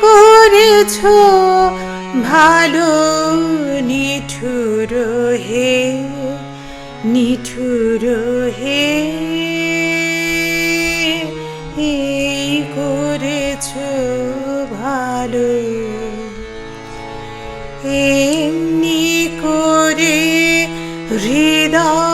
করেছ ভালো নিঠুর হে নিঠুর হে। এই করেছ ভালো এমনি করে হৃদয়ে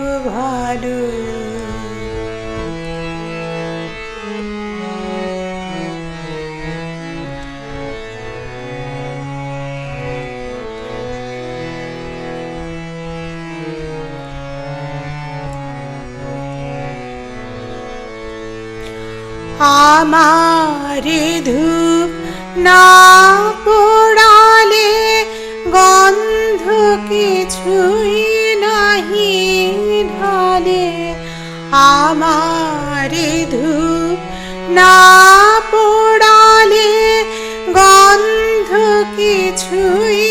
আমার ধূপ না পোড়ালে গন্ধ কিছুই নাহি ঢালে। আমার ধূপ না পোড়ালে গন্ধ কিছুই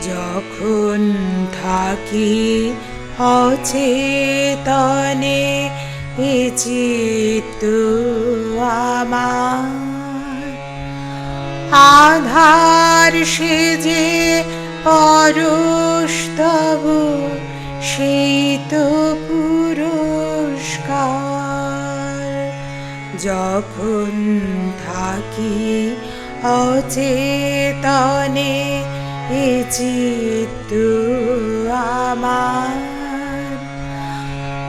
যখন থাকি অচেতনে এ চিত্ত আধার সেজে পরস্তব সেই তো পুরস্কার। যখন থাকি অচেতনে এ চিত্ত আমার।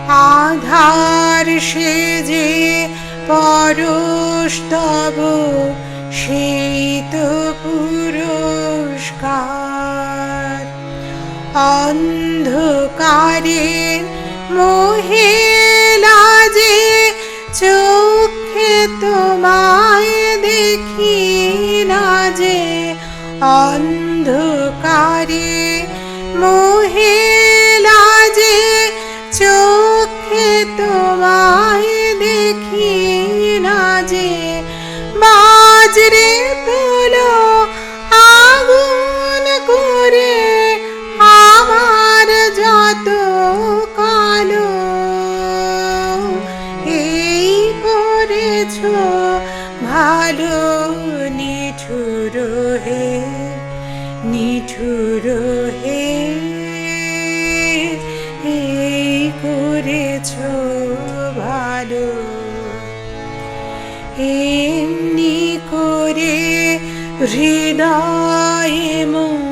আধার সেজে পরস্তব সেই তো পুরস্কার। অন্ধকারের মোহে অন্ধকারে মোহে লাজে নিঠুর হে এই করেছ ভালো। এমনি করে হৃদয় মোর